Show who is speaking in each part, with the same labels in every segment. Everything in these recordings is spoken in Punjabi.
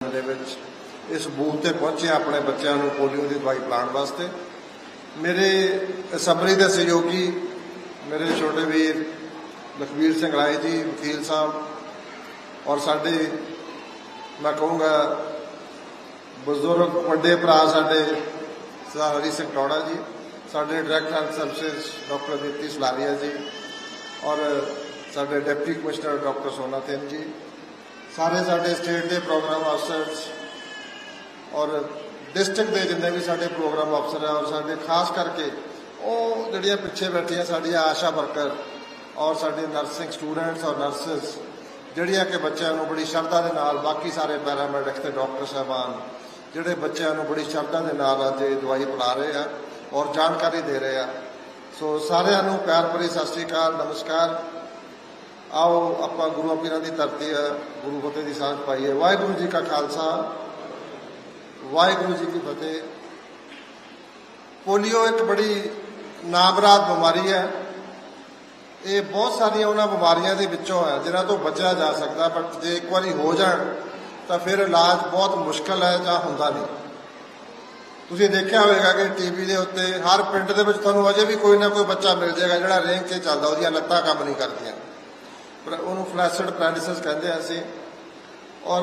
Speaker 1: ਦੇ ਵਿੱਚ ਇਸ ਬੂਥ ਤੇ ਪਹੁੰਚੇ ਆਪਣੇ ਬੱਚਿਆਂ ਨੂੰ ਪੋਲੀਓ ਦੀ ਦਵਾਈ ਪਿਲਾਉਣ ਵਾਸਤੇ। ਮੇਰੇ ਅਸੈਂਬਲੀ ਦੇ ਸਹਿਯੋਗੀ ਮੇਰੇ ਛੋਟੇ ਵੀਰ ਲਖਵੀਰ ਸਿੰਘ ਰਾਏ ਜੀ, ਵਕੀਲ ਸਾਹਿਬ ਔਰ ਸਾਡੇ ਮੈਂ ਕਹੂੰਗਾ ਬਜ਼ੁਰਗ ਵੱਡੇ ਭਰਾ ਸਾਡੇ ਸਰਦਾਰ ਹਰੀ ਸਿੰਘ ਟੌੜਾ ਜੀ, ਸਾਡੇ ਡਾਇਰੈਕਟਰ ਹੈਲਥ ਸਰਵਿਸਿਜ਼ ਡਾਕਟਰ ਦਿੱਤੀ ਸਲਾਰੀਆ ਜੀ ਔਰ ਸਾਡੇ deputy commissioner doctor Sona Thind ji. ਸਾਰੇ ਸਾਡੇ ਸਟੇਟ ਦੇ ਪ੍ਰੋਗਰਾਮ ਅਫਸਰਸ ਔਰ ਡਿਸਟ੍ਰਿਕਟ ਦੇ ਜਿੰਨੇ ਵੀ ਸਾਡੇ ਪ੍ਰੋਗਰਾਮ ਅਫਸਰ ਹੈ ਔਰ ਸਾਡੇ ਖਾਸ ਕਰਕੇ ਉਹ ਜਿਹੜੀਆਂ ਪਿੱਛੇ ਬੈਠੀਆਂ ਸਾਡੀਆਂ ਆਸ਼ਾ ਵਰਕਰ ਔਰ ਸਾਡੇ ਨਰਸਿੰਗ ਸਟੂਡੈਂਟਸ ਔਰ ਨਰਸਸ, ਜਿਹੜੀਆਂ ਕਿ ਬੱਚਿਆਂ ਨੂੰ ਬੜੀ ਸ਼ਰਧਾ ਦੇ ਨਾਲ, ਬਾਕੀ ਸਾਰੇ ਪੈਰਾਮੈਡਿਕਸ ਤੇ ਡਾਕਟਰ ਸਾਹਿਬਾਨ, ਜਿਹੜੇ ਬੱਚਿਆਂ ਨੂੰ ਬੜੀ ਸ਼ਰਧਾ ਦੇ ਨਾਲ ਅੱਜ ਇਹ ਦਵਾਈ ਪਿਲਾ ਰਹੇ ਆ ਔਰ ਜਾਣਕਾਰੀ ਦੇ ਰਹੇ ਆ। ਸੋ ਸਾਰਿਆਂ ਨੂੰ ਪਿਆਰ ਭਰੀ ਸਤਿ ਸ੍ਰੀ ਅਕਾਲ, ਨਮਸਕਾਰ। ਆਓ ਆਪਾਂ ਗੁਰੂ ਪੀਰਾਂ ਦੀ ਧਰਤੀ ਹੈ, ਗੁਰੂ ਫਤਿਹ ਦੀ ਸਾਂਝ ਪਾਈਏ ਵਾਹਿਗੁਰੂ ਜੀ ਕਾ ਖਾਲਸਾ, ਵਾਹਿਗੁਰੂ ਜੀ ਕੀ ਫਤਿਹ। ਪੋਲੀਓ ਇੱਕ ਬੜੀ ਨਾਮਰਾਦ ਬਿਮਾਰੀ ਹੈ। ਇਹ ਬਹੁਤ ਸਾਰੀਆਂ ਉਹਨਾਂ ਬਿਮਾਰੀਆਂ ਦੇ ਵਿੱਚੋਂ ਹੈ, ਜਿਨ੍ਹਾਂ ਤੋਂ ਬਚਿਆ ਜਾ ਸਕਦਾ ਬਟ ਜੇ ਇੱਕ ਵਾਰੀ ਹੋ ਜਾਣ, ਤਾਂ ਫਿਰ ਇਲਾਜ ਬਹੁਤ ਮੁਸ਼ਕਲ ਹੈ ਜਾਂ ਹੁੰਦਾ ਨਹੀਂ। ਤੁਸੀਂ ਦੇਖਿਆ ਹੋਵੇਗਾ ਕਿ ਟੀਵੀ ਦੇ ਉੱਤੇ ਹਰ ਪਿੰਡ ਦੇ ਵਿੱਚ ਤੁਹਾਨੂੰ ਅਜੇ ਵੀ ਕੋਈ ਨਾ ਕੋਈ ਬੱਚਾ ਮਿਲ ਜਾਏਗਾ, ਜਿਹੜਾ ਰੇਂਗ 'ਤੇ ਚੱਲਦਾ, ਉਹਦੀਆਂ ਲੱਤਾਂ ਕੰਮ ਨਹੀਂ ਕਰਦੀਆਂ। ਉਹਨੂੰ ਫਲੈਸਡ ਪੈਰਾਲਿਸਿਸ ਕਹਿੰਦੇ ਆ ਅਸੀਂ। ਔਰ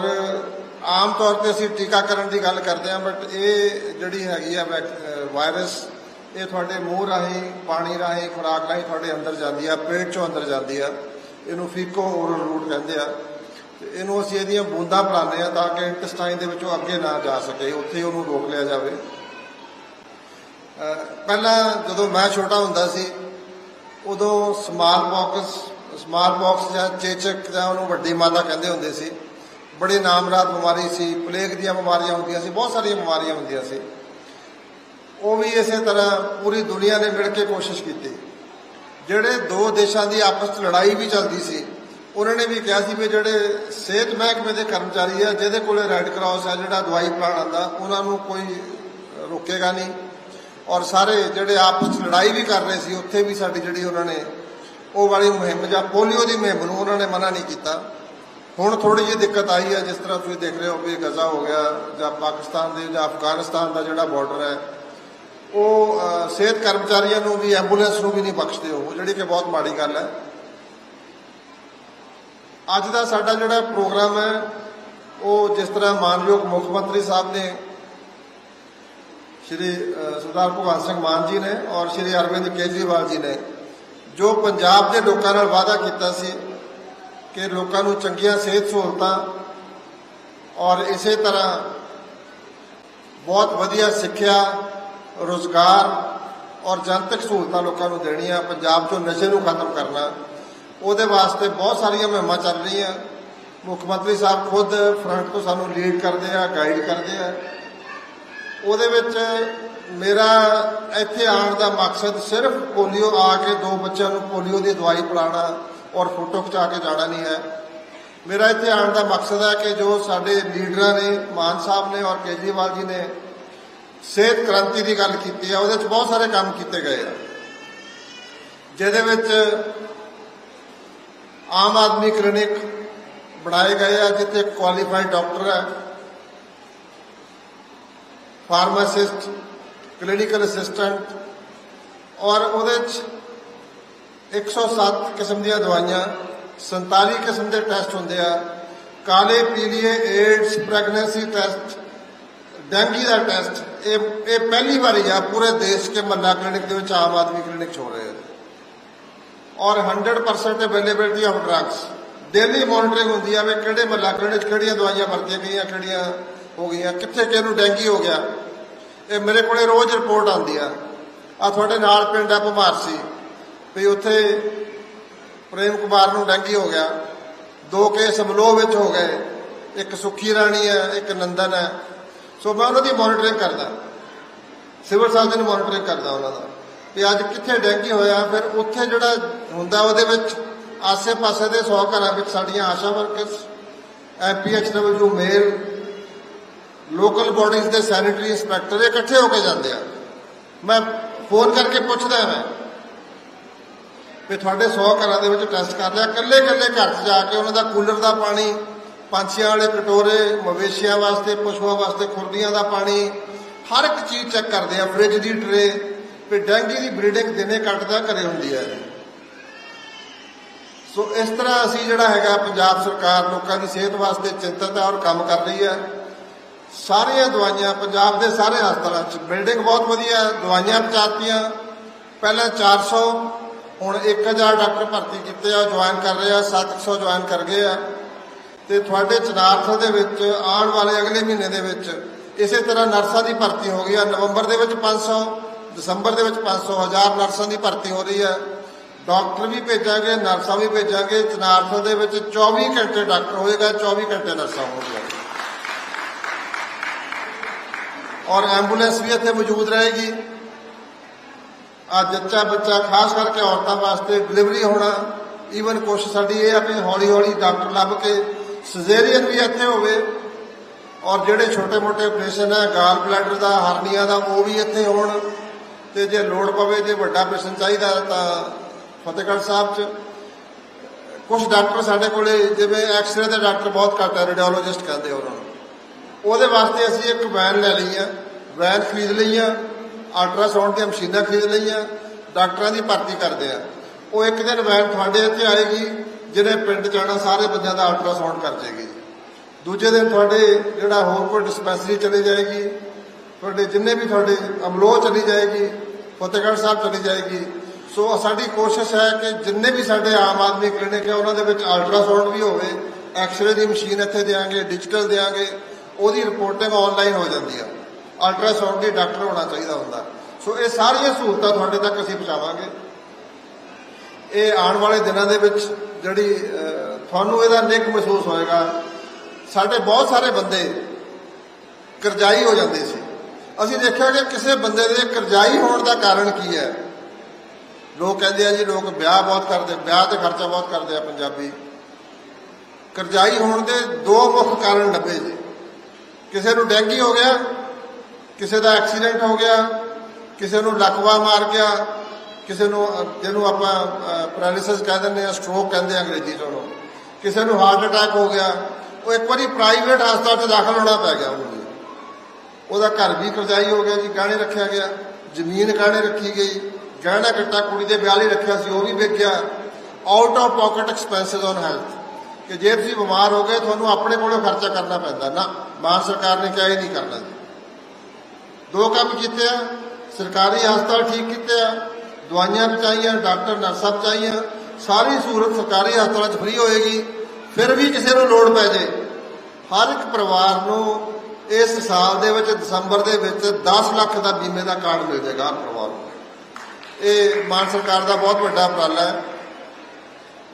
Speaker 1: ਆਮ ਤੌਰ ਤੇ ਅਸੀਂ ਟੀਕਾਕਰਨ ਦੀ ਗੱਲ ਕਰਦੇ ਹਾਂ ਬਟ ਇਹ ਜਿਹੜੀ ਹੈਗੀ ਆ ਵੈਕ- ਵਾਇਰਸ ਇਹ ਤੁਹਾਡੇ ਮੂੰਹ ਰਾਹੀਂ, ਪਾਣੀ ਰਾਹੀਂ, ਖੁਰਾਕ ਰਾਹੀਂ ਤੁਹਾਡੇ ਅੰਦਰ ਜਾਂਦੀ ਆ, ਪੇਟ ਚੋਂ ਅੰਦਰ ਜਾਂਦੀ ਆ। ਇਹਨੂੰ ਫੀਕੋ ਓਰਲ ਰੂਟ ਕਹਿੰਦੇ ਆ। ਤੇ ਇਹਨੂੰ ਅਸੀਂ ਇਹਦੀਆਂ ਬੂੰਦਾਂ ਪਿਲਾਉਂਦੇ ਆ ਤਾਂ ਕਿ ਇੰਟੈਸਟਾਈਨ ਦੇ ਵਿੱਚੋਂ ਅੱਗੇ ਨਾ ਜਾ ਸਕੇ, ਉੱਥੇ ਉਹਨੂੰ ਰੋਕ ਲਿਆ ਜਾਵੇ। ਪਹਿਲਾਂ ਜਦੋਂ ਮੈਂ ਛੋਟਾ ਹੁੰਦਾ ਸੀ, ਉਦੋਂ ਸਮਾਲ ਪੌਕਸ ਸਮਾਲ ਪੌਕਸ ਜਾਂ ਚੇਚਕ ਜਾਂ ਉਹਨੂੰ ਵੱਡੀ ਮਾਤਾ ਕਹਿੰਦੇ ਹੁੰਦੇ ਸੀ। ਬੜੀ ਨਾਮਰਾਦ ਬਿਮਾਰੀ ਸੀ, ਪਲੇਗ ਦੀਆਂ ਬਿਮਾਰੀਆਂ ਹੁੰਦੀਆਂ ਸੀ, ਬਹੁਤ ਸਾਰੀਆਂ ਬਿਮਾਰੀਆਂ ਹੁੰਦੀਆਂ ਸੀ। ਉਹ ਵੀ ਇਸੇ ਤਰ੍ਹਾਂ ਪੂਰੀ ਦੁਨੀਆ ਨੇ ਮਿਲ ਕੇ ਕੋਸ਼ਿਸ਼ ਕੀਤੀ। ਜਿਹੜੇ ਦੋ ਦੇਸ਼ਾਂ ਦੀ ਆਪਸ ਵਿੱਚ ਲੜਾਈ ਵੀ ਚੱਲਦੀ ਸੀ, ਉਹਨਾਂ ਨੇ ਵੀ ਕਿਹਾ ਸੀ ਵੀ ਜਿਹੜੇ ਸਿਹਤ ਮਹਿਕਮੇ ਦੇ ਕਰਮਚਾਰੀ ਆ, ਜਿਹਦੇ ਕੋਲੇ ਰੈੱਡ ਕਰਾਸ ਆ, ਜਿਹੜਾ ਦਵਾਈ ਪਲਾਨ ਆਉਂਦਾ, ਉਹਨਾਂ ਨੂੰ ਕੋਈ ਰੋਕੇਗਾ ਨਹੀਂ। ਔਰ ਸਾਰੇ ਜਿਹੜੇ ਆਪਸ ਵਿੱਚ ਲੜਾਈ ਵੀ ਕਰ ਰਹੇ ਸੀ, ਉੱਥੇ ਵੀ ਸਾਡੀ ਜਿਹੜੀ ਉਹਨਾਂ ਨੇ ਉਹ ਵਾਲੀ ਮੁਹਿੰਮ ਜਾਂ ਪੋਲੀਓ ਦੀ ਮੁਹਿੰਮ ਨੂੰ ਉਹਨਾਂ ਨੇ ਮਨਾ ਨਹੀਂ ਕੀਤਾ। ਹੁਣ ਥੋੜੀ ਜਿਹੀ ਦਿੱਕਤ ਆਈ ਹੈ, ਜਿਸ ਤਰ੍ਹਾਂ ਤੁਸੀਂ ਦੇਖ ਰਹੇ ਹੋ ਵੀ ਗਜ਼ਾ ਹੋ ਗਿਆ ਜਾਂ ਪਾਕਿਸਤਾਨ ਦੇ ਜਾਂ ਅਫਗਾਨਿਸਤਾਨ ਦਾ ਜਿਹੜਾ ਬਾਰਡਰ ਹੈ, ਉਹ ਸਿਹਤ ਕਰਮਚਾਰੀਆਂ ਨੂੰ ਵੀ ਐਂਬੂਲੈਂਸ ਨੂੰ ਵੀ ਨਹੀਂ ਬਖਸ਼ਦੇ ਉਹ, ਜਿਹੜੀ ਕਿ ਬਹੁਤ ਮਾੜੀ ਗੱਲ ਹੈ। ਅੱਜ ਦਾ ਸਾਡਾ ਜਿਹੜਾ ਪ੍ਰੋਗਰਾਮ ਹੈ, ਉਹ ਜਿਸ ਤਰ੍ਹਾਂ ਮਾਨਯੋਗ ਮੁੱਖ ਮੰਤਰੀ ਸਾਹਿਬ ਨੇ ਸ਼੍ਰੀ ਸਰਦਾਰ ਭਗਵੰਤ ਸਿੰਘ ਮਾਨ ਜੀ ਨੇ ਔਰ ਸ਼੍ਰੀ ਅਰਵਿੰਦ ਕੇਜਰੀਵਾਲ ਜੀ ਨੇ ਜੋ ਪੰਜਾਬ ਦੇ ਲੋਕਾਂ ਨਾਲ ਵਾਅਦਾ ਕੀਤਾ ਸੀ ਕਿ ਲੋਕਾਂ ਨੂੰ ਚੰਗੀਆਂ ਸਿਹਤ ਸਹੂਲਤਾਂ ਔਰ ਇਸੇ ਤਰ੍ਹਾਂ ਬਹੁਤ ਵਧੀਆ ਸਿੱਖਿਆ, ਰੋਜ਼ਗਾਰ ਔਰ ਜਨਤਕ ਸਹੂਲਤਾਂ ਲੋਕਾਂ ਨੂੰ ਦੇਣੀਆਂ, ਪੰਜਾਬ ਚੋਂ ਨਸ਼ੇ ਨੂੰ ਖਤਮ ਕਰਨਾ, ਉਹਦੇ ਵਾਸਤੇ ਬਹੁਤ ਸਾਰੀਆਂ ਮੁਹਿੰਮਾਂ ਚੱਲ ਰਹੀਆਂ। ਮੁੱਖ ਮੰਤਰੀ ਸਾਹਿਬ ਖੁਦ ਫਰੰਟ ਤੋਂ ਸਾਨੂੰ ਲੀਡ ਕਰਦੇ ਆ ਗਾਈਡ ਕਰਦੇ ਆ। ਉਹਦੇ ਵਿੱਚ ਮੇਰਾ ਇੱਥੇ ਆਉਣ ਦਾ ਮਕਸਦ ਸਿਰਫ ਪੋਲੀਓ ਆ ਕੇ ਦੋ ਬੱਚਿਆਂ ਨੂੰ ਪੋਲੀਓ ਦੀ ਦਵਾਈ ਪਿਲਾਉਣਾ ਔਰ ਫੋਟੋ ਖਿਚਾ ਕੇ ਜਾਣਾ ਨਹੀਂ ਹੈ। ਮੇਰਾ ਇੱਥੇ ਆਉਣ ਦਾ ਮਕਸਦ ਹੈ ਕਿ ਜੋ ਸਾਡੇ ਲੀਡਰਾਂ ਨੇ, ਮਾਨ ਸਾਹਿਬ ਨੇ ਔਰ ਕੇਜਰੀਵਾਲ ਜੀ ਨੇ ਸਿਹਤ ਕ੍ਰਾਂਤੀ ਦੀ ਗੱਲ ਕੀਤੀ ਹੈ, ਉਹਦੇ ਵਿੱਚ ਬਹੁਤ ਸਾਰੇ ਕੰਮ ਕੀਤੇ ਗਏ ਆ। ਜਿਹਦੇ ਵਿੱਚ ਆਮ ਆਦਮੀ ਕਲੀਨਿਕ ਬਣਾਏ ਗਏ ਆ, ਜਿੱਥੇ ਕੁਆਲੀਫਾਈਡ ਡਾਕਟਰ ਹੈ। ਫਾਰਮਾਸਿਸਟ, ਕਲੀਨਿਕਲ ਅਸਿਸਟੈਂਟ ਔਰ ਉਹਦੇ ਚ 107 ਕਿਸਮ ਦੀਆਂ ਦਵਾਈਆਂ 47 ਕਿਸਮ ਦੇ ਟੈਸਟ ਹੁੰਦੇ ਆ, ਕਾਲੇ, ਪੀਲੀਏ, ਏਡਸ, ਪ੍ਰੈਗਨੈਂਸੀ ਟੈਸਟ, ਡੈਂਗੀ ਦਾ ਟੈਸਟ, ਇਹ ਇਹ ਪਹਿਲੀ ਵਾਰੀ ਆ, ਪੂਰੇ ਦੇਸ਼ ਕੇ ਮੱਲਾ ਕਲੀਨਿਕ ਦੇ ਵਿੱਚ ਆਮ ਆਦਮੀ ਕਲੀਨਿਕ 'ਚ ਰਹੇ ਆ। ਔਰ 100% availability of drugs. Daily monitoring ਹੁੰਦੀ ਆ ਵੀ ਕਿਹੜੇ ਮਹੱਲਾ ਕਲੀਨਿਕ ਕਿਹੜੀਆਂ ਦਵਾਈਆਂ ਵਰਤੀਆਂ ਗਈਆਂ, ਕਿਹੜੀਆਂ ਹੋ ਗਈਆਂ। ਕਿੱਥੇ ਕਿਹਨੂੰ ਡੈਂਗੀ ਹੋ ਗਿਆ? ਇਹ ਮੇਰੇ ਕੋਲੇ ਰੋਜ਼ ਰਿਪੋਰਟ ਆਉਂਦੀ ਆ। ਆ ਤੁਹਾਡੇ ਨਾਲ ਪਿੰਡ ਆ ਭਮਾਰਸੀ ਵੀ ਉੱਥੇ ਪ੍ਰੇਮ ਕੁਮਾਰ ਨੂੰ ਡੈਂਗੀ ਹੋ ਗਿਆ। ਦੋ ਕੇਸ ਮਲੋਹ ਵਿੱਚ ਹੋ ਗਏ। ਇੱਕ ਸੁੱਖੀ ਰਾਣੀ ਹੈ ਇੱਕ ਨੰਦਨ ਹੈ ਸੋ ਮੈਂ ਉਹਨਾਂ ਦੀ ਮੋਨਿਟਰਿੰਗ ਕਰਦਾ। ਸਿਵਲ ਸਰਜਨ ਮੋਨਿਟਰਿੰਗ ਕਰਦਾ ਉਹਨਾਂ ਦਾ। ਵੀ ਅੱਜ ਕਿੱਥੇ ਡੈਂਗੀ ਹੋਇਆ, ਫਿਰ ਉੱਥੇ ਜਿਹੜਾ ਹੁੰਦਾ ਉਹਦੇ ਵਿੱਚ ਆਸੇ-ਪਾਸੇ ਦੇ 100 ਘਰਾਂ ਵਿੱਚ ਸਾਡੀਆਂ Asha workers M P H W male local bodies ਦੇ ਸੈਨੀਟਰੀ ਇੰਸਪੈਕਟਰ ਇਕੱਠੇ ਹੋ ਕੇ ਜਾਂਦੇ ਆ। ਮੈਂ ਫੋਨ ਕਰਕੇ ਪੁੱਛਦਾ ਮੈਂ ਵੀ ਤੁਹਾਡੇ 100 ਘਰਾਂ ਦੇ ਵਿੱਚ ਟੈਸਟ ਕਰ ਲਿਆ ਇਕੱਲੇ ਇਕੱਲੇ ਘਰ 'ਚ ਜਾ ਕੇ ਉਹਨਾਂ ਦਾ ਕੂਲਰ ਦਾ ਪਾਣੀ, ਪੰਛੀਆਂ ਵਾਲੇ ਕਟੋਰੇ, ਮਵੇਸ਼ੀਆਂ ਵਾਸਤੇ, ਪਸ਼ੂਆਂ ਵਾਸਤੇ, ਖੁਰਦੀਆਂ ਦਾ ਪਾਣੀ, ਹਰ ਇੱਕ ਚੀਜ਼ ਚੈੱਕ ਕਰਦੇ ਆ, ਫ੍ਰਿਜ ਦੀ ਟਰੇ, ਵੀ ਡੈਂਗੀ ਦੀ ਬਰੀਡਿੰਗ ਦਿਨੇ ਕੱਟਦਾ ਘਰੇ ਹੁੰਦੀ ਹੈ ਸੋ ਇਸ ਤਰ੍ਹਾਂ ਅਸੀਂ ਜਿਹੜਾ ਹੈਗਾ ਪੰਜਾਬ ਸਰਕਾਰ ਲੋਕਾਂ ਦੀ ਸਿਹਤ ਵਾਸਤੇ ਚਿੰਤਤ ਹੈ ਔਰ ਕੰਮ ਕਰ ਰਹੀ ਹੈ ਸਾਰੀਆਂ ਦਵਾਈਆਂ ਪੰਜਾਬ ਦੇ ਸਾਰੇ ਹਸਪਤਾਲਾਂ 'ਚ। ਬਿਲਡਿੰਗ ਬਹੁਤ ਵਧੀਆ, ਦਵਾਈਆਂ ਪਹੁੰਚਾਤੀਆਂ। ਪਹਿਲਾਂ 400 ਹੁਣ 1000 ਡਾਕਟਰ ਭਰਤੀ ਕੀਤੇ ਆ ਜੁਆਇਨ ਕਰ ਰਹੇ ਆ 700 ਜੁਆਇਨ ਕਰ ਗਏ ਆ। ਤੇ ਤੁਹਾਡੇ ਚਨਾਰਥ ਦੇ ਵਿੱਚ ਆਉਣ ਵਾਲੇ ਅਗਲੇ ਮਹੀਨੇ ਦੇ ਵਿੱਚ ਇਸੇ ਤਰ੍ਹਾਂ ਨਰਸਾਂ ਦੀ ਭਰਤੀ ਹੋ ਗਈ ਆ। ਨਵੰਬਰ ਦੇ ਵਿੱਚ 500 ਦਸੰਬਰ ਦੇ ਵਿੱਚ 500 ਹਜ਼ਾਰ ਨਰਸਾਂ ਦੀ ਭਰਤੀ ਹੋ ਰਹੀ ਹੈ ਡਾਕਟਰ ਵੀ ਭੇਜਾਂਗੇ, ਨਰਸਾਂ ਵੀ ਭੇਜਾਂਗੇ। ਚਨਾਰਥ ਦੇ ਵਿੱਚ 24 ਘੰਟੇ ਡਾਕਟਰ ਹੋਏਗਾ 24 ਘੰਟੇ ਨਰਸਾਂ ਹੋਣਗੀਆਂ। ਔਰ ਐਂਬੂਲੈਂਸ ਵੀ ਇੱਥੇ ਮੌਜੂਦ ਰਹੇਗੀ। ਆ ਜੱਚਾ ਬੱਚਾ ਖਾਸ ਕਰਕੇ ਔਰਤਾਂ ਵਾਸਤੇ ਡਿਲੀਵਰੀ ਹੋਣਾ ਈਵਨ ਕੋਸ਼ਿਸ਼ ਸਾਡੀ ਇਹ ਆ ਵੀ ਹੌਲੀ ਹੌਲੀ ਡਾਕਟਰ ਲੱਭ ਕੇ ਸਿਜ਼ੇਰੀਅਨ ਵੀ ਇੱਥੇ ਹੋਵੇ। ਔਰ ਜਿਹੜੇ ਛੋਟੇ-ਮੋਟੇ ਆਪਰੇਸ਼ਨ ਹੈ ਗਾਲ ਬਲੈਡਰ ਦਾ, ਹਰਨੀਆਂ ਦਾ, ਉਹ ਵੀ ਇੱਥੇ ਹੋਣ। ਤੇ ਜੇ ਲੋੜ ਪਵੇ, ਜੇ ਵੱਡਾ ਆਪਰੇਸ਼ਨ ਚਾਹੀਦਾ ਤਾਂ ਫਤਿਹਗੜ੍ਹ ਸਾਹਿਬ 'ਚ। ਕੁਝ ਡਾਕਟਰ ਸਾਡੇ ਕੋਲੇ, ਜਿਵੇਂ ਐਕਸ-ਰੇ ਦੇ ਡਾਕਟਰ ਬਹੁਤ ਘੱਟ ਹੈ ਰੇਡੀਓਲੋਜਿਸਟ ਕਹਿੰਦੇ ਉਹਨਾਂ ਨੂੰ। ਉਹਦੇ ਵਾਸਤੇ ਅਸੀਂ ਇੱਕ ਵੈਨ ਲੈ ਲਈ ਆ। ਵੈਨ ਖਰੀਦ ਲਈ ਆ ਅਲਟਰਾਸਾਊਂਡ ਦੀਆਂ ਮਸ਼ੀਨਾਂ ਖਰੀਦ ਲਈਆਂ, ਡਾਕਟਰਾਂ ਦੀ ਭਰਤੀ ਕਰਦੇ ਆ। ਉਹ ਇੱਕ ਦਿਨ ਵੈਨ ਤੁਹਾਡੇ ਇੱਥੇ ਆਏਗੀ ਜਿਹੜੇ ਪਿੰਡ ਜਾਣਾ, ਸਾਰੇ ਬੰਦਿਆਂ ਦਾ ਅਲਟਰਾਸਾਊਂਡ ਕਰ ਜਾਏਗੀ ਦੂਜੇ ਦਿਨ ਤੁਹਾਡੇ ਜਿਹੜਾ ਹੋਰ ਕੋਈ ਡਿਸਪੈਂਸਰੀ ਚਲੀ ਜਾਏਗੀ, ਤੁਹਾਡੇ ਜਿੰਨੇ ਵੀ ਤੁਹਾਡੇ ਅਮਲੋਹ ਚਲੀ ਜਾਏਗੀ, ਫਤਿਹਗੜ੍ਹ ਸਾਹਿਬ ਚਲੀ ਜਾਏਗੀ। ਸੋ ਸਾਡੀ ਕੋਸ਼ਿਸ਼ ਹੈ ਕਿ ਜਿੰਨੇ ਵੀ ਸਾਡੇ ਆਮ ਆਦਮੀ ਕਲੀਨਿਕ ਹੈ ਉਹਨਾਂ ਦੇ ਵਿੱਚ ਅਲਟਰਾਸਾਊਂਡ ਵੀ ਹੋਵੇ ਐਕਸ-ਰੇ ਦੀ ਮਸ਼ੀਨ ਇੱਥੇ ਦੇਾਂਗੇ ਡਿਜੀਟਲ ਦੇਾਂਗੇ ਉਹਦੀ ਰਿਪੋਰਟਿੰਗ ਆਨਲਾਈਨ ਹੋ ਜਾਂਦੀ ਆ। ਅਲਟਰਾਸਾਊਂਡ ਦੀ ਡਾਕਟਰ ਹੋਣਾ ਚਾਹੀਦਾ ਹੁੰਦਾ। ਸੋ ਇਹ ਸਾਰੀਆਂ ਸਹੂਲਤਾਂ ਤੁਹਾਡੇ ਤੱਕ ਅਸੀਂ ਪਹੁੰਚਾਵਾਂਗੇ। ਇਹ ਆਉਣ ਵਾਲੇ ਦਿਨਾਂ ਦੇ ਵਿੱਚ ਜਿਹੜੀ ਤੁਹਾਨੂੰ ਇਹਦਾ ਨਿੱਘ ਮਹਿਸੂਸ ਹੋਏਗਾ। ਸਾਡੇ ਬਹੁਤ ਸਾਰੇ ਬੰਦੇ ਕਰਜ਼ਾਈ ਹੋ ਜਾਂਦੇ ਸੀ। ਅਸੀਂ ਦੇਖਿਆ ਕਿ ਕਿਸੇ ਬੰਦੇ ਦੇ ਕਰਜ਼ਾਈ ਹੋਣ ਦਾ ਕਾਰਨ ਕੀ ਹੈ? ਲੋਕ ਕਹਿੰਦੇ ਆ ਜੀ, ਲੋਕ ਵਿਆਹ ਬਹੁਤ ਕਰਦੇ, ਵਿਆਹ ਤੇ ਖਰਚਾ ਬਹੁਤ ਕਰਦੇ ਆ ਪੰਜਾਬੀ। ਕਰਜ਼ਾਈ ਹੋਣ ਦੇ ਦੋ ਮੁੱਖ ਕਾਰਨ ਲੱਭੇ ਜੀ। ਕਿਸੇ ਨੂੰ ਡੈਂਗੀ ਹੋ ਗਿਆ, ਕਿਸੇ ਦਾ ਐਕਸੀਡੈਂਟ ਹੋ ਗਿਆ, ਕਿਸੇ ਨੂੰ ਲਕਵਾ ਮਾਰ ਗਿਆ, ਕਿਸੇ ਨੂੰ, ਜਿਹਨੂੰ ਆਪਾਂ ਪੈਰਾਲਿਸਿਸ ਕਹਿ ਦਿੰਦੇ ਆ ਸਟ੍ਰੋਕ ਕਹਿੰਦੇ ਆ ਅੰਗਰੇਜ਼ੀ ਚ ਉਹਨੂੰ। ਕਿਸੇ ਨੂੰ ਹਾਰਟ ਅਟੈਕ ਹੋ ਗਿਆ, ਉਹ ਇੱਕ ਵਾਰੀ ਪ੍ਰਾਈਵੇਟ ਹਸਪਤਾਲ 'ਚ ਦਾਖਲ ਹੋਣਾ ਪੈ ਗਿਆ ਉਹਨੂੰ। ਉਹਦਾ ਘਰ ਵੀ ਕਰਜ਼ਾਈ ਹੋ ਗਿਆ ਜੀ, ਗਹਿਣੇ ਰੱਖਿਆ ਗਿਆ, ਜ਼ਮੀਨ ਗਹਿਣੇ ਰੱਖੀ ਗਈ, ਗਹਿਣਾ ਕੱਟਾ ਕੁੜੀ ਦੇ ਵਿਆਹ ਲਈ ਰੱਖਿਆ ਸੀ, ਉਹ ਵੀ ਵਿਕ out of pocket expenses on health ਕਿ ਜੇ ਤੁਸੀਂ ਬਿਮਾਰ ਹੋ ਗਏ, ਤੁਹਾਨੂੰ ਆਪਣੇ ਕੋਲੋਂ ਖਰਚਾ ਕਰਨਾ ਪੈਂਦਾ। ਨਾ, ਮਾਨ ਸਰਕਾਰ ਨੇ ਕਿਹਾ ਇਹ ਨਹੀਂ ਕਰਨਾ ਜੀ। ਦੋ ਕੰਮ ਕੀਤੇ ਆ। ਸਰਕਾਰੀ ਹਸਪਤਾਲ ਠੀਕ ਕੀਤੇ ਆ। ਦਵਾਈਆਂ ਪਹੁੰਚਾਈਆਂ ਡਾਕਟਰ, ਨਰਸਾਂ ਪਹੁੰਚਾਈਆਂ ਸਾਰੀ ਸਹੂਲਤ ਸਰਕਾਰੀ ਹਸਪਤਾਲਾਂ 'ਚ ਫ੍ਰੀ ਹੋਏਗੀ। ਫਿਰ ਵੀ ਕਿਸੇ ਨੂੰ ਲੋੜ ਪੈ ਜੇ। ਹਰ ਇੱਕ ਪਰਿਵਾਰ ਨੂੰ ਇਸ ਸਾਲ ਦੇ ਵਿੱਚ, ਦਸੰਬਰ ਦੇ ਵਿੱਚ 10 ਲੱਖ ਦਾ ਬੀਮੇ ਦਾ ਕਾਰਡ ਮਿਲ ਜਾਏਗਾ ਹਰ ਪਰਿਵਾਰ ਨੂੰ। ਇਹ ਮਾਨ ਸਰਕਾਰ ਦਾ ਬਹੁਤ ਵੱਡਾ ਉਪਰਾਲਾ ਹੈ।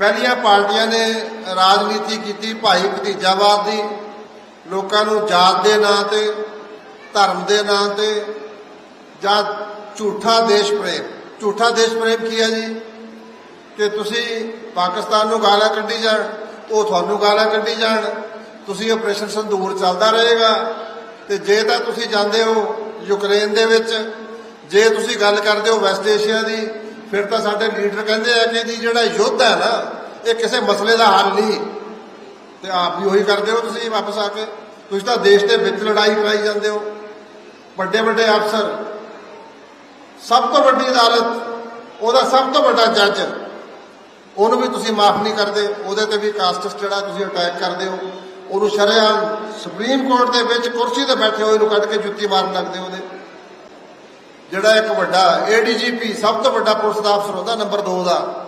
Speaker 1: ਪਹਿਲੀਆਂ ਪਾਰਟੀਆਂ ਨੇ ਰਾਜਨੀਤੀ ਕੀਤੀ ਭਾਈ ਭਤੀਜਾਵਾਦ ਦੀ, ਲੋਕਾਂ ਨੂੰ ਜਾਤ ਦੇ ਨਾਂ ਤੇ, ਧਰਮ ਦੇ ਨਾਂ ਤੇ, ਜਾਂ ਝੂਠਾ ਦੇਸ਼ ਪ੍ਰੇਮ। ਝੂਠਾ ਦੇਸ਼ ਪ੍ਰੇਮ ਕੀ ਹੈ ਜੀ? ਕਿ ਤੁਸੀਂ ਪਾਕਿਸਤਾਨ ਨੂੰ ਗਾਲਾਂ ਕੱਢੀ ਜਾਣ, ਉਹ ਤੁਹਾਨੂੰ ਗਾਲਾਂ ਕੱਢੀ ਜਾਣ, ਤੁਸੀਂ ਆਪਰੇਸ਼ਨ ਸੰਦੂਰ ਚੱਲਦਾ ਰਹੇਗਾ, ਤੇ ਜੇ ਤਾਂ ਤੁਸੀਂ ਜਾਂਦੇ ਹੋ ਯੂਕਰੇਨ ਦੇ ਵਿੱਚ, ਜੇ ਤੁਸੀਂ ਗੱਲ ਕਰਦੇ ਹੋ ਵੈਸਟ ਏਸ਼ੀਆ ਦੀ ਫਿਰ ਤਾਂ ਸਾਡੇ ਲੀਡਰ ਕਹਿੰਦੇ ਆ ਕਿ ਜੀ ਜਿਹੜਾ ਯੁੱਧ ਹੈ ਨਾ, ਇਹ ਕਿਸੇ ਮਸਲੇ ਦਾ ਹੱਲ ਨਹੀਂ। ਤੇ ਆਪ ਵੀ ਉਹੀ ਕਰਦੇ ਹੋ ਤੁਸੀਂ ਵਾਪਸ ਆ ਕੇ। ਤੁਸੀਂ ਤਾਂ ਦੇਸ਼ ਦੇ ਵਿੱਚ ਲੜਾਈ ਕਰਾਈ ਜਾਂਦੇ ਹੋ। ਵੱਡੇ ਵੱਡੇ ਅਫਸਰ, ਸਭ ਤੋਂ ਵੱਡੀ ਅਦਾਲਤ, ਉਹਦਾ ਸਭ ਤੋਂ ਵੱਡਾ ਜੱਜ, ਉਹਨੂੰ ਵੀ ਤੁਸੀਂ ਮਾਫ ਨਹੀਂ ਕਰਦੇ। ਉਹਦੇ ਤੇ ਵੀ ਕਾਸਟਸ ਜਿਹੜਾ ਤੁਸੀਂ ਅਟੈਕ ਕਰਦੇ ਹੋ। ਉਹਨੂੰ ਸ਼ਰੇਆਮ ਸੁਪਰੀਮ ਕੋਰਟ ਦੇ ਵਿੱਚ ਕੁਰਸੀ ਤੇ ਬੈਠੇ ਹੋਏ ਨੂੰ ਕੱਢ ਕੇ ਜੁੱਤੀ ਮਾਰਨ ਲੱਗਦੇ ਉਹਦੇ। ਜਿਹੜਾ ਇੱਕ ਵੱਡਾ ਏਡੀਜੀਪੀ ਸਭ ਤੋਂ ਵੱਡਾ ਪੁਲਿਸ ਦਾ ਅਫਸਰ ਹੁੰਦਾ, ਨੰਬਰ 2 ਦਾ।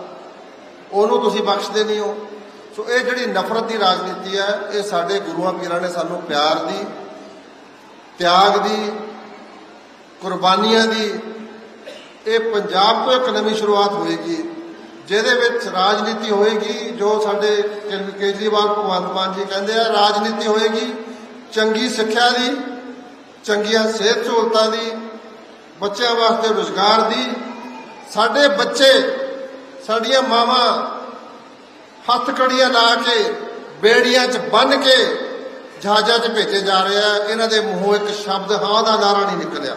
Speaker 1: ਉਹਨੂੰ ਤੁਸੀਂ ਬਖਸ਼ਦੇ ਨਹੀਂ ਹੋ। ਸੋ ਇਹ ਜਿਹੜੀ ਨਫ਼ਰਤ ਦੀ ਰਾਜਨੀਤੀ ਹੈ, ਇਹ ਸਾਡੇ ਗੁਰੂਆਂ ਪੀਰਾਂ ਨੇ ਸਾਨੂੰ ਪਿਆਰ ਦੀ, ਤਿਆਗ ਦੀ, ਕੁਰਬਾਨੀਆਂ ਦੀ, ਇਹ ਪੰਜਾਬ ਤੋਂ ਇੱਕ ਨਵੀਂ ਸ਼ੁਰੂਆਤ ਹੋਏਗੀ, ਜਿਹਦੇ ਵਿੱਚ ਰਾਜਨੀਤੀ ਹੋਏਗੀ, ਜੋ ਸਾਡੇ ਕੇਜਰੀਵਾਲ ਭਗਵੰਤ ਮਾਨ ਜੀ ਕਹਿੰਦੇ ਆ, ਰਾਜਨੀਤੀ ਹੋਏਗੀ, ਚੰਗੀ ਸਿੱਖਿਆ ਦੀ, ਚੰਗੀਆਂ ਸਿਹਤ ਸਹੂਲਤਾਂ ਦੀ ਬੱਚਿਆਂ ਵਾਸਤੇ ਰੁਜ਼ਗਾਰ ਦੀ, ਸਾਡੇ ਬੱਚੇ ਸਾਡੀਆਂ ਮਾਵਾਂ ਹੱਥ ਕੜੀਆਂ ਲਾ ਕੇ ਬੇੜੀਆਂ 'ਚ ਬੰਨ ਕੇ ਜਹਾਜ਼ਾਂ 'ਚ ਭੇਜੇ ਜਾ ਰਹੇ ਆ। ਇਹਨਾਂ ਦੇ ਮੂੰਹੋਂ ਇੱਕ ਸ਼ਬਦ ਹਾਂ ਦਾ ਨਾਰਾ ਨਹੀਂ ਨਿਕਲਿਆ।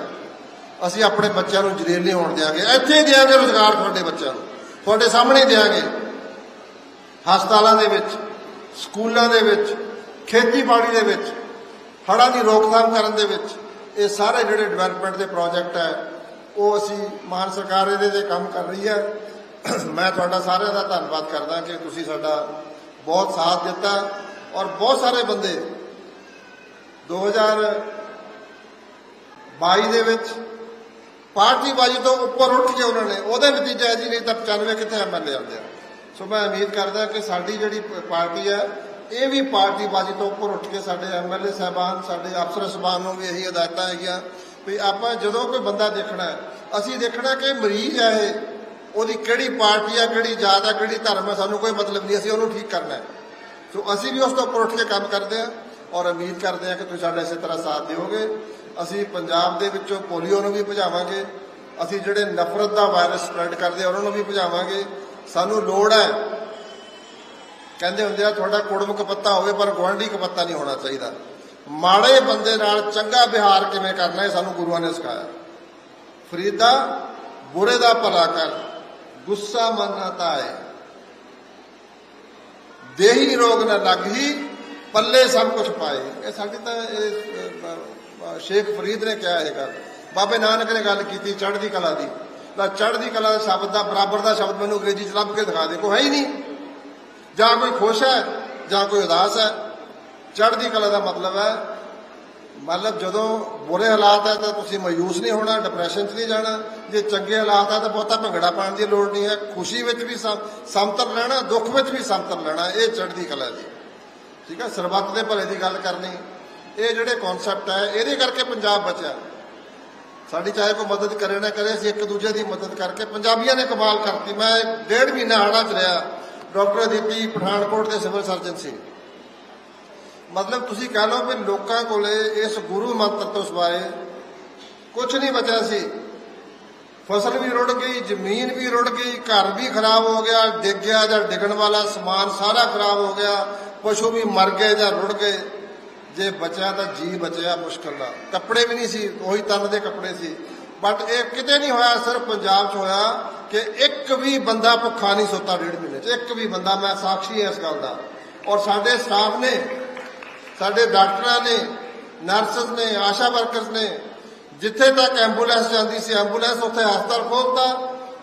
Speaker 1: ਅਸੀਂ ਆਪਣੇ ਬੱਚਿਆਂ ਨੂੰ ਜਲੀਲ ਹੋਣ ਦਿਆਂਗੇ। ਇੱਥੇ ਹੀ ਦਿਆਂਗੇ ਰੁਜ਼ਗਾਰ ਤੁਹਾਡੇ ਬੱਚਿਆਂ ਨੂੰ। ਤੁਹਾਡੇ ਸਾਹਮਣੇ ਹੀ ਦਿਆਂਗੇ। ਹਸਪਤਾਲਾਂ ਦੇ ਵਿੱਚ, ਸਕੂਲਾਂ ਦੇ ਵਿੱਚ, ਖੇਤੀਬਾੜੀ ਦੇ ਵਿੱਚ, ਹੜ੍ਹਾਂ ਦੀ ਰੋਕਥਾਮ ਕਰਨ ਦੇ ਵਿੱਚ ਇਹ ਸਾਰੇ ਜਿਹੜੇ ਡਿਵੈਲਪਮੈਂਟ ਦੇ ਪ੍ਰੋਜੈਕਟ ਹੈ, ਉਹ ਅਸੀਂ ਮਾਨ ਸਰਕਾਰ ਇਹਦੇ ਤੇ ਕੰਮ ਕਰ ਰਹੀ ਹੈ। ਮੈਂ ਤੁਹਾਡਾ ਸਾਰਿਆਂ ਦਾ ਧੰਨਵਾਦ ਕਰਦਾ ਕਿ ਤੁਸੀਂ ਸਾਡਾ ਬਹੁਤ ਸਾਥ ਦਿੱਤਾ ਔਰ ਬਹੁਤ ਸਾਰੇ ਬੰਦੇ 2022 ਦੇ ਵਿੱਚ ਪਾਰਟੀ ਬਾਜੀ ਤੋਂ ਉੱਪਰ ਉੱਠ ਕੇ ਉਹਨਾਂ ਨੇ, ਉਹਦੇ ਨਤੀਜਾ ਹੈ ਜੀ ਨਹੀਂ ਤਾਂ 95 ਕਿੱਥੇ ਐਮਐਲਏ ਆਉਂਦੇ ਆ। ਸੋ ਮੈਂ ਉਮੀਦ ਕਰਦਾ ਕਿ ਸਾਡੀ ਜਿਹੜੀ ਪ- ਪਾਰਟੀ ਹੈ ਇਹ ਵੀ ਪਾਰਟੀਬਾਜ਼ੀ ਤੋਂ ਉੱਪਰ ਉੱਠ ਕੇ ਸਾਡੇ ਐਮਐਲਏ ਸਾਹਿਬਾਨ, ਸਾਡੇ ਅਫਸਰ ਸਾਹਿਬਾਨ ਨੂੰ ਵੀ ਇਹੀ ਹਦਾਇਤਾਂ ਹੈਗੀਆਂ ਵੀ ਆਪਾਂ ਜਦੋਂ ਕੋਈ ਬੰਦਾ ਦੇਖਣਾ ਅਸੀਂ ਦੇਖਣਾ ਕਿ ਮਰੀਜ਼ ਹੈ ਇਹ, ਉਹਦੀ ਕਿਹੜੀ ਪਾਰਟੀ ਆ, ਕਿਹੜੀ ਜਾਤ ਆ, ਕਿਹੜੀ ਧਰਮ ਹੈ ਸਾਨੂੰ ਕੋਈ ਮਤਲਬ ਨਹੀਂ, ਅਸੀਂ ਉਹਨੂੰ ਠੀਕ ਕਰਨਾ ਹੈ। ਸੋ ਅਸੀਂ ਵੀ ਉਸ ਤੋਂ ਉੱਪਰ ਉੱਠ ਕੇ ਕੰਮ ਕਰਦੇ ਹਾਂ ਔਰ ਉਮੀਦ ਕਰਦੇ ਹਾਂ ਕਿ ਤੁਸੀਂ ਸਾਡਾ ਇਸੇ ਤਰ੍ਹਾਂ ਸਾਥ ਦਿਓਗੇ। ਅਸੀਂ ਪੰਜਾਬ ਦੇ ਵਿੱਚੋਂ ਪੋਲੀਓ ਨੂੰ ਵੀ ਭਜਾਵਾਂਗੇ, ਅਸੀਂ ਜਿਹੜੇ ਨਫ਼ਰਤ ਦਾ ਵਾਇਰਸ ਸਪਰੈਡ ਕਰਦੇ ਆ, ਉਹਨਾਂ ਨੂੰ ਵੀ ਭਜਾਵਾਂਗੇ। ਸਾਨੂੰ ਲੋੜ ਹੈ ਕਹਿੰਦੇ ਹੁੰਦੇ ਆ ਤੁਹਾਡਾ ਕੁੜਮ ਕਪੱਤਾ ਹੋਵੇ ਪਰ ਗੁਆਂਢੀ ਕਪੱਤਾ ਨਹੀਂ ਹੋਣਾ ਚਾਹੀਦਾ। ਮਾੜੇ ਬੰਦੇ ਨਾਲ ਚੰਗਾ ਵਿਹਾਰ ਕਿਵੇਂ ਕਰਨਾ ਇਹ ਸਾਨੂੰ ਗੁਰੂਆਂ ਨੇ ਸਿਖਾਇਆ। ਫਰੀਦਾ ਬੁਰੇ ਦਾ ਭਲਾ ਕਰ ਗੁੱਸਾ ਮੰਨਤਾ ਹੈ ਦੇਹੀ ਰੋਗ ਨਾ ਲੱਗੀ ਪੱਲੇ ਸਭ ਕੁਝ ਪਾਏ। ਇਹ ਸਾਡੀ ਤਾਂ ਇਹ, ਸ਼ੇਖ ਫਰੀਦ ਨੇ ਕਿਹਾ ਇਹ ਗੱਲ। ਬਾਬੇ ਨਾਨਕ ਨੇ ਗੱਲ ਕੀਤੀ ਚੜ੍ਹਦੀ ਕਲਾ ਦੀ। ਤਾਂ ਚੜ੍ਹਦੀ ਕਲਾ ਦਾ ਸ਼ਬਦ ਦਾ ਬਰਾਬਰ ਦਾ ਸ਼ਬਦ ਮੈਨੂੰ ਅੰਗਰੇਜ਼ੀ ਚ ਲੱਭ ਕੇ ਦਿਖਾ ਦੇ ਕੋਈ ਹੈ ਹੀ ਨਹੀਂ। ਜਾਂ ਕੋਈ ਖੁਸ਼ ਹੈ, ਜਾਂ ਕੋਈ ਉਦਾਸ ਹੈ, ਚੜ੍ਹਦੀ ਕਲਾ ਦਾ ਮਤਲਬ ਹੈ, ਮਤਲਬ ਜਦੋਂ ਬੁਰੇ ਹਾਲਾਤ ਹੈ ਤਾਂ ਤੁਸੀਂ ਮਾਯੂਸ ਨਹੀਂ ਹੋਣਾ ਡਿਪਰੈਸ਼ਨ 'ਚ ਨਹੀਂ ਜਾਣਾ, ਜੇ ਚੰਗੇ ਹਾਲਾਤ ਹੈ ਤਾਂ ਬਹੁਤਾ ਭੰਗੜਾ ਪਾਉਣ ਦੀ ਲੋੜ ਨਹੀਂ ਹੈ, ਖੁਸ਼ੀ ਵਿੱਚ ਵੀ ਸਮ- ਸਮਤਲ ਰਹਿਣਾ, ਦੁੱਖ ਵਿੱਚ ਵੀ ਸਮਤਲ ਰਹਿਣਾ, ਇਹ ਚੜ੍ਹਦੀ ਕਲਾ ਦੀ ਠੀਕ ਹੈ, ਸਰਬੱਤ ਦੇ ਭਲੇ ਦੀ ਗੱਲ ਕਰਨੀ, ਇਹ ਜਿਹੜੇ ਕਨਸੈਪਟ ਹੈ, ਇਹਦੇ ਕਰਕੇ ਪੰਜਾਬ ਬਚਿਆ। ਸਾਡੀ ਚਾਹੇ ਕੋਈ ਮਦਦ ਕਰੇ ਨਾ ਕਰੇ, ਅਸੀਂ ਇੱਕ ਦੂਜੇ ਦੀ ਮਦਦ ਕਰਕੇ ਪੰਜਾਬੀਆਂ ਨੇ ਕਮਾਲ ਕਰਤੀ। ਮੈਂ ਡੇਢ ਮਹੀਨਾ ਹਾੜਾ ਚ ਰਿਹਾ। ਡਾਕਟਰ ਅਦਿੱਤੀ ਪਠਾਨਕੋਟ ਦੇ ਸਿਵਲ ਸਰਜਨ ਸੀ। ਮਤਲਬ ਤੁਸੀਂ ਕਹ ਲਓ ਵੀ ਲੋਕਾਂ ਕੋਲੇ ਇਸ ਗੁਰੂ ਮੰਤਰ ਤੋਂ ਸਿਵਾਏ ਕੁਝ ਨਹੀਂ ਬਚਿਆ ਸੀ। ਫਸਲ ਵੀ ਰੁੜ ਗਈ, ਜ਼ਮੀਨ ਵੀ ਰੁੜ ਗਈ, ਘਰ ਵੀ ਖਰਾਬ ਹੋ ਗਿਆ, ਡਿੱਗ ਗਿਆ ਜਾਂ ਡਿੱਗਣ ਵਾਲਾ ਸਮਾਨ ਸਾਰਾ ਖਰਾਬ ਹੋ ਗਿਆ, ਪਸ਼ੂ ਵੀ ਮਰ ਗਏ ਜਾਂ ਰੁੜ ਗਏ। ਜੇ ਬਚਿਆ ਤਾਂ ਜੀ ਬਚਿਆ ਮੁਸ਼ਕਲ ਨਾਲ। ਕੱਪੜੇ ਵੀ ਨਹੀਂ ਸੀ, ਉਹੀ ਤਨ ਦੇ ਕੱਪੜੇ ਸੀ। ਬਟ ਇਹ ਕਿਤੇ ਨਹੀਂ ਹੋਇਆ, ਸਿਰਫ ਪੰਜਾਬ 'ਚ ਹੋਇਆ ਕਿ ਇੱਕ ਵੀ ਬੰਦਾ ਭੁੱਖਾ ਨਹੀਂ ਸੁੱਤਾ ਡੇਢ ਮਹੀਨੇ 'ਚ। ਇੱਕ ਵੀ ਬੰਦਾ, ਮੈਂ ਸਾਖੀ ਹਾਂ ਇਸ ਗੱਲ ਦਾ। ਔਰ ਸਾਡੇ ਸਟਾਫ ਨੇ, ਸਾਡੇ ਡਾਕਟਰਾਂ ਨੇ ਨਰਸਸ ਨੇ, ਆਸ਼ਾ ਵਰਕਰਸ ਨੇ, ਜਿੱਥੇ ਤੱਕ ਐਂਬੂਲੈਂਸ ਜਾਂਦੀ ਸੀ ਐਂਬੂਲੈਂਸ ਉੱਥੇ ਹਸਪਤਾਲ ਖੋਲਤਾ।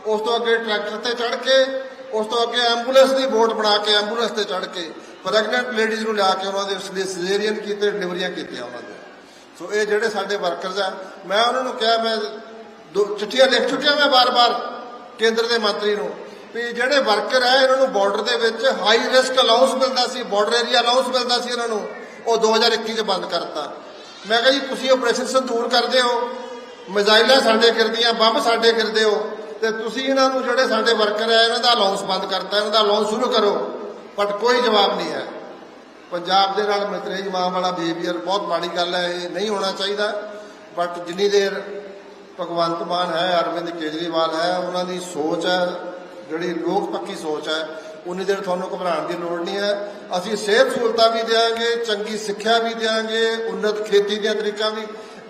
Speaker 1: ਉਸ ਤੋਂ ਅੱਗੇ ਟਰੈਕਟਰ ਤੇ ਚੜ੍ਹ ਕੇ, ਉਸ ਤੋਂ ਅੱਗੇ ਐਂਬੂਲੈਂਸ ਦੀ ਬੋਟ ਬਣਾ ਕੇ ਐਂਬੂਲੈਂਸ ਤੇ ਚੜ੍ਹ ਕੇ ਪ੍ਰੈਗਨੈਂਟ ਲੇਡੀਜ਼ ਨੂੰ ਲਿਆ ਕੇ ਉਹਨਾਂ ਦੇ ਉਸ ਲਈ ਸਿਜ਼ੇਰੀਅਨ ਕੀਤੇ ਡਿਲੀਵਰੀਆਂ ਕੀਤੀਆਂ ਉਹਨਾਂ ਦੇ ਸੋ ਇਹ ਜਿਹੜੇ ਸਾਡੇ ਵਰਕਰਸ ਆ, ਮੈਂ ਉਹਨਾਂ ਨੂੰ ਕਿਹਾ, ਮੈਂ ਦੋ ਚਿੱਠੀਆਂ ਲਿਖ ਚੁੱਕਿਆ ਮੈਂ ਬਾਰ-ਬਾਰ ਕੇਂਦਰ ਦੇ ਮੰਤਰੀ ਨੂੰ ਵੀ ਜਿਹੜੇ ਵਰਕਰ ਹੈ ਇਹਨਾਂ ਨੂੰ ਬਾਰਡਰ ਦੇ ਵਿੱਚ ਹਾਈ ਰਿਸਕ ਅਲਾਉਂਸ ਮਿਲਦਾ ਸੀ ਬਾਰਡਰ ਏਰੀਆ ਅਲਾਉਂਸ ਮਿਲਦਾ ਸੀ ਇਹਨਾਂ ਨੂੰ, ਉਹ 2021 ਚ ਬੰਦ ਕਰਤਾ। ਮੈਂ ਕਿਹਾ ਜੀ, ਤੁਸੀਂ ਆਪਰੇਸ਼ਨ ਸੰਦੂਰ ਕਰਦੇ ਹੋ, ਮਿਜ਼ਾਈਲਾਂ ਸਾਡੇ ਗਿਰਦੀਆਂ ਬੰਬ ਸਾਡੇ ਗਿਰਦੇ ਹੋ, ਤੇ ਤੁਸੀਂ ਇਹਨਾਂ ਨੂੰ ਜਿਹੜੇ ਸਾਡੇ ਵਰਕਰ ਹੈ ਇਹਨਾਂ ਦਾ ਅਲਾਉਂਸ ਬੰਦ ਕਰਤਾ, ਇਹਨਾਂ ਦਾ ਅਲਾਉਂਸ ਸ਼ੁਰੂ ਕਰੋ। ਬਟ ਕੋਈ ਜਵਾਬ ਨਹੀਂ ਹੈ। ਪੰਜਾਬ ਦੇ ਨਾਲ ਮਤਰੇਜ, ਮਾਂ ਵਾਲਾ ਬਿਹੇਵੀਅਰ ਬਹੁਤ ਮਾੜੀ ਗੱਲ ਹੈ, ਇਹ ਨਹੀਂ ਹੋਣਾ ਚਾਹੀਦਾ। ਬਟ ਜਿੰਨੀ ਦੇਰ ਭਗਵੰਤ ਮਾਨ ਹੈ, ਅਰਵਿੰਦ ਕੇਜਰੀਵਾਲ ਹੈ, ਉਹਨਾਂ ਦੀ ਸੋਚ ਹੈ, ਜਿਹੜੀ ਲੋਕ ਪੱਕੀ ਸੋਚ ਹੈ, ਉਨੀ ਦੇਰ ਤੁਹਾਨੂੰ ਘਬਰਾਉਣ ਦੀ ਲੋੜ ਨਹੀਂ ਹੈ। ਅਸੀਂ ਸਿਹਤ ਸਹੂਲਤਾਂ ਵੀ ਦੇਵਾਂਗੇ ਚੰਗੀ ਸਿੱਖਿਆ ਵੀ ਦੇਵਾਂਗੇ ਉન્નਤ ਖੇਤੀ ਦੀਆਂ ਤਰੀਕਾਂ ਵੀ,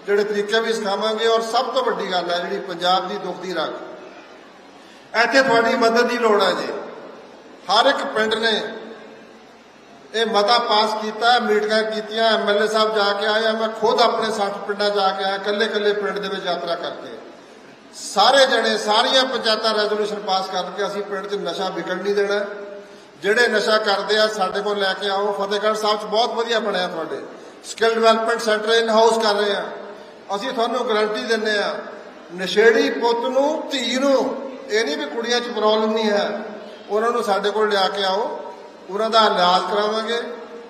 Speaker 1: ਜਿਹੜੇ ਤਰੀਕੇ ਵੀ ਸਿਖਾਵਾਂਗੇ, ਔਰ ਸਭ ਤੋਂ ਵੱਡੀ ਗੱਲ ਹੈ ਜਿਹੜੀ ਪੰਜਾਬ ਦੀ ਦੁੱਖ ਦੀ ਰੱਖ ਇੱਥੇ ਤੁਹਾਡੀ ਮਦਦ ਦੀ ਲੋੜ ਹੈ ਜੀ। ਹਰ ਇੱਕ ਪਿੰਡ ਨੇ ਇਹ ਮਤਾ ਪਾਸ ਕੀਤਾ, ਮੀਟਿੰਗਾਂ ਕੀਤੀਆਂ ਐਮਐਲਏ ਸਾਹਿਬ ਜਾ ਕੇ ਆਏ ਮੈਂ ਖੁਦ ਆਪਣੇ 60 ਪਿੰਡਾਂ ਜਾ ਕੇ ਆਇਆ ਇਕੱਲੇ ਇਕੱਲੇ ਪਿੰਡ ਦੇ ਵਿੱਚ ਯਾਤਰਾ ਕਰਕੇ। ਸਾਰੇ ਜਣੇ, ਸਾਰੀਆਂ ਪੰਚਾਇਤਾਂ ਰੈਜ਼ੋਲੂਸ਼ਨ ਪਾਸ ਕਰਕੇ ਅਸੀਂ ਪਿੰਡ 'ਚ ਨਸ਼ਾ ਵਿਕਣ ਨਹੀਂ ਦੇਣਾ। ਜਿਹੜੇ ਨਸ਼ਾ ਕਰਦੇ ਆ, ਸਾਡੇ ਕੋਲ ਲੈ ਕੇ ਆਓ। ਫਤਿਹਗੜ੍ਹ ਸਾਹਿਬ 'ਚ ਬਹੁਤ ਵਧੀਆ ਬਣਿਆ ਤੁਹਾਡੇ। Skill development centre in house ਕਰ ਰਹੇ ਆ। ਅਸੀਂ ਤੁਹਾਨੂੰ ਗਾਰੰਟੀ ਦਿੰਨੇ ਆ, ਨਸ਼ੇੜੀ ਪੁੱਤ ਨੂੰ, ਧੀ ਨੂੰ, ਇਹ ਨਹੀਂ ਵੀ ਕੁੜੀਆਂ 'ਚ ਪ੍ਰੋਬਲਮ ਨਹੀਂ ਹੈ। ਉਹਨਾਂ ਨੂੰ ਸਾਡੇ ਕੋਲ ਲਿਆ ਕੇ ਆਓ। ਉਹਨਾਂ ਦਾ ਇਲਾਜ ਕਰਾਵਾਂਗੇ,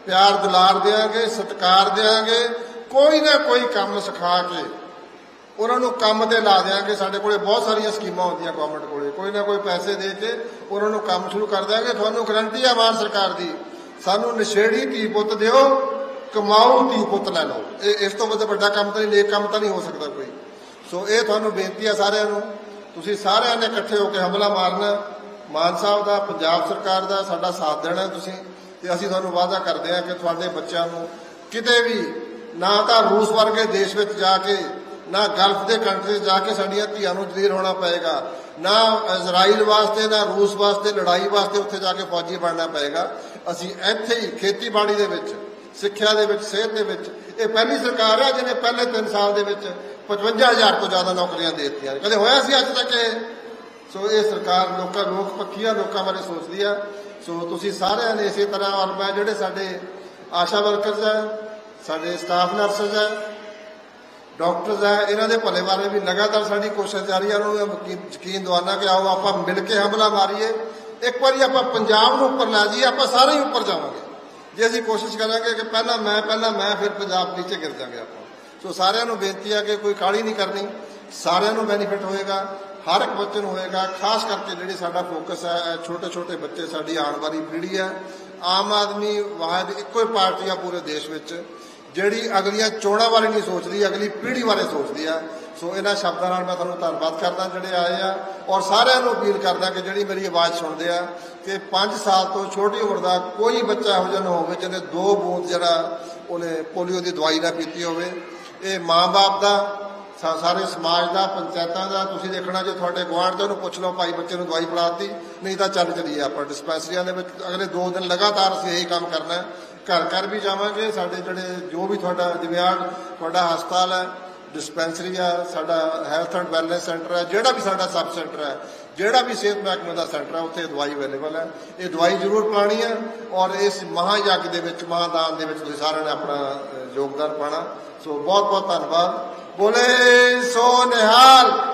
Speaker 1: ਪਿਆਰ ਦੁਲਾਰ ਦੇਵਾਂਗੇ ਸਤਿਕਾਰ ਦੇਵਾਂਗੇ ਕੋਈ ਨਾ ਕੋਈ ਕੰਮ ਸਿਖਾ ਕੇ ਉਹਨਾਂ ਨੂੰ ਕੰਮ ਤੇ ਲਾ ਦਿਆਂਗੇ। ਸਾਡੇ ਕੋਲੇ ਬਹੁਤ ਸਾਰੀਆਂ ਸਕੀਮਾਂ ਹੁੰਦੀਆਂ ਗਵਰਨਮੈਂਟ ਕੋਲੇ। ਕੋਈ ਨਾ ਕੋਈ ਪੈਸੇ ਦੇ ਕੇ ਉਹਨਾਂ ਨੂੰ ਕੰਮ ਸ਼ੁਰੂ ਕਰ ਦਿਆਂਗੇ। ਤੁਹਾਨੂੰ ਗਰੰਟੀ ਆ ਮਾਨ ਸਰਕਾਰ ਦੀ, ਸਾਨੂੰ ਨਸ਼ੇੜੀ ਧੀ ਪੁੱਤ ਦਿਓ, ਕਮਾਓ ਧੀ ਪੁੱਤ ਲੈ ਲਓ। ਇਹ ਇਸ ਤੋਂ ਵੱਧ ਵੱਡਾ ਕੰਮ ਤਾਂ ਨਹੀਂ, ਨੇਕ ਕੰਮ ਤਾਂ ਨਹੀਂ ਹੋ ਸਕਦਾ ਕੋਈ। ਸੋ ਇਹ ਤੁਹਾਨੂੰ ਬੇਨਤੀ ਆ ਸਾਰਿਆਂ ਨੂੰ। ਤੁਸੀਂ ਸਾਰਿਆਂ ਨੇ ਇਕੱਠੇ ਹੋ ਕੇ ਹਮਲਾ ਮਾਰਨਾ ਮਾਨ ਸਾਹਿਬ ਦਾ, ਪੰਜਾਬ ਸਰਕਾਰ ਦਾ ਸਾਡਾ ਸਾਥ ਦੇਣਾ ਤੁਸੀਂ ਤੇ ਅਸੀਂ ਤੁਹਾਨੂੰ ਵਾਅਦਾ ਕਰਦੇ ਹਾਂ ਕਿ ਤੁਹਾਡੇ ਬੱਚਿਆਂ ਨੂੰ ਕਿਤੇ ਵੀ ਨਾ ਤਾਂ ਰੂਸ ਵਰਗੇ ਦੇਸ਼ ਵਿੱਚ ਜਾ ਕੇ, ਨਾ ਗਲਫ ਦੇ ਕੰਟਰੀ ਜਾ ਕੇ ਸਾਡੀਆਂ ਧੀਆਂ ਨੂੰ ਜਲੀਲ ਹੋਣਾ ਪਏਗਾ, ਨਾ ਇਜ਼ਰਾਈਲ ਵਾਸਤੇ, ਨਾ ਰੂਸ ਵਾਸਤੇ, ਲੜਾਈ ਵਾਸਤੇ ਉੱਥੇ ਜਾ ਕੇ ਫੌਜੀ ਬਣਨਾ ਪਏਗਾ। ਅਸੀਂ ਇੱਥੇ ਹੀ ਖੇਤੀਬਾੜੀ ਦੇ ਵਿੱਚ, ਸਿੱਖਿਆ ਦੇ ਵਿੱਚ, ਸਿਹਤ ਦੇ ਵਿੱਚ, ਇਹ ਪਹਿਲੀ ਸਰਕਾਰ ਹੈ ਜਿਹਨੇ ਪਹਿਲੇ 3 ਸਾਲ ਦੇ ਵਿੱਚ 55000 ਤੋਂ ਜ਼ਿਆਦਾ ਨੌਕਰੀਆਂ ਦੇ ਦਿੱਤੀਆਂ ਕਦੇ ਹੋਇਆ ਸੀ ਅੱਜ ਤੱਕ ਇਹ? ਸੋ ਇਹ ਸਰਕਾਰ ਲੋਕਾਂ, ਲੋਕ ਪੱਖੀਆਂ ਲੋਕਾਂ ਬਾਰੇ ਸੋਚਦੀ ਆ। ਸੋ ਤੁਸੀਂ ਸਾਰਿਆਂ ਨੇ ਇਸੇ ਤਰ੍ਹਾਂ ਔਰ ਮੈਂ ਜਿਹੜੇ ਸਾਡੇ ਆਸ਼ਾ ਵਰਕਰਸ ਹੈ ਸਾਡੇ ਸਟਾਫ ਨਰਸਸ ਹੈ ਡਾਕਟਰਸ ਹੈ ਇਹਨਾਂ ਦੇ ਭਲੇ ਬਾਰੇ ਵੀ ਲਗਾਤਾਰ ਸਾਡੀ ਕੋਸ਼ਿਸ਼ ਜਾਰੀ ਹੈ ਨੂੰ ਯਕੀਨ- ਯਕੀਨ ਦਵਾਨਾ ਕਿ ਆਓ ਆਪਾਂ ਮਿਲ ਕੇ ਹਮਲਾ ਮਾਰੀਏ। ਇੱਕ ਵਾਰੀ ਆਪਾਂ ਪੰਜਾਬ ਨੂੰ ਉੱਪਰ ਲੈ ਜਾਈਏ, ਆਪਾਂ ਸਾਰੇ ਹੀ ਉੱਪਰ ਜਾਵਾਂਗੇ। ਜੇ ਅਸੀਂ ਕੋਸ਼ਿਸ਼ ਕਰਾਂਗੇ ਕਿ ਪਹਿਲਾਂ ਮੈਂ ਪਹਿਲਾਂ ਮੈਂ, ਫਿਰ ਪੰਜਾਬ ਨੀਚੇ ਗਿਰ ਜਾਵਾਂਗੇ ਆਪਾਂ। ਸੋ ਸਾਰਿਆਂ ਨੂੰ ਬੇਨਤੀ ਆ ਕਿ ਕੋਈ ਕਾਹਲੀ ਨਹੀਂ ਕਰਨੀ, ਸਾਰਿਆਂ ਨੂੰ ਬੈਨੀਫਿਟ ਹੋਏਗਾ। ਹਰ ਇੱਕ ਬੱਚੇ ਨੂੰ ਹੋਏਗਾ, ਖਾਸ ਕਰਕੇ ਜਿਹੜੀ ਸਾਡਾ ਫੋਕਸ ਹੈ ਛੋਟੇ ਛੋਟੇ ਬੱਚੇ, ਸਾਡੀ ਆਉਣ ਵਾਲੀ ਪੀੜ੍ਹੀ ਹੈ। ਆਮ ਆਦਮੀ ਵਾਹਿਦ ਇੱਕੋ ਹੀ ਪਾਰਟੀ ਆ ਪੂਰੇ ਦੇਸ਼ ਵਿੱਚ, ਜਿਹੜੀ ਅਗਲੀਆਂ ਚੋਣਾਂ ਬਾਰੇ ਨਹੀਂ ਸੋਚਦੀ, ਅਗਲੀ ਪੀੜ੍ਹੀ ਬਾਰੇ ਸੋਚਦੀ ਆ। ਸੋ ਇਹਨਾਂ ਸ਼ਬਦਾਂ ਨਾਲ ਮੈਂ ਤੁਹਾਨੂੰ ਧੰਨਵਾਦ ਕਰਦਾ, ਜਿਹੜੇ ਆਏ ਆ। ਔਰ ਸਾਰਿਆਂ ਨੂੰ ਅਪੀਲ ਕਰਦਾ ਕਿ ਜਿਹੜੀ ਮੇਰੀ ਆਵਾਜ਼ ਸੁਣਦੇ ਆ, ਕਿ 5 ਸਾਲ ਤੋਂ ਛੋਟੀ ਉਮਰ ਦਾ ਕੋਈ ਬੱਚਾ ਇਹੋ ਜਿਹਾ ਨਾ ਹੋਵੇ, ਜਿਹਨੇ ਦੋ ਬੂੰਦ ਜਿਹੜਾ ਉਹਨੇ ਪੋਲੀਓ ਦੀ ਦਵਾਈ ਨਾ ਪੀਤੀ ਹੋਵੇ। ਇਹ ਮਾਂ-ਬਾਪ ਦਾ ਸਾਰੇ ਸਮਾਜ ਦਾ, ਪੰਚਾਇਤਾਂ ਦਾ, ਤੁਸੀਂ ਦੇਖਣਾ ਜੇ ਤੁਹਾਡੇ ਗੁਆਂਢ ਤੇ ਉਹਨੂੰ ਪੁੱਛ ਲਓ, ਭਾਈ ਬੱਚੇ ਨੂੰ ਦਵਾਈ ਫੜਾਤੀ, ਨਹੀਂ ਤਾਂ ਚੱਲ ਚਲੀਏ ਆਪਾਂ ਡਿਸਪੈਂਸਰੀਆਂ ਦੇ ਵਿੱਚ, ਅਗਲੇ 2 ਦਿਨ ਲਗਾਤਾਰ ਅਸੀਂ ਇਹੀ ਕੰਮ ਕਰਨਾ ਹੈ। ਘਰ ਘਰ ਵੀ ਜਾਵਾਂਗੇ, ਸਾਡੇ ਜਿਹੜੇ ਜੋ ਵੀ ਤੁਹਾਡਾ ਦਿਵਿਆਂਗ, ਤੁਹਾਡਾ ਹਸਪਤਾਲ ਹੈ, ਡਿਸਪੈਂਸਰੀ ਆ, ਸਾਡਾ ਹੈਲਥ ਐਂਡ ਵੈਲਨੈਸ ਸੈਂਟਰ ਹੈ, ਜਿਹੜਾ ਵੀ ਸਾਡਾ ਸਬ ਸੈਂਟਰ ਹੈ, ਜਿਹੜਾ ਵੀ ਸਿਹਤ ਮਹਿਕਮੇ ਦਾ ਸੈਂਟਰ ਹੈ, ਉੱਥੇ ਦਵਾਈ ਅਵੇਲੇਬਲ ਹੈ। ਇਹ ਦਵਾਈ ਜ਼ਰੂਰ ਪਾਣੀ ਹੈ ਔਰ ਇਸ ਮਹਾਯੱਗ ਦੇ ਵਿੱਚ, ਮਹਾਦਾਨ ਦੇ ਵਿੱਚ ਤੁਸੀਂ ਸਾਰਿਆਂ ਨੇ ਆਪਣਾ ਯੋਗਦਾਨ ਪਾਣਾ। ਸੋ ਬਹੁਤ ਬਹੁਤ ਧੰਨਵਾਦ। blessed son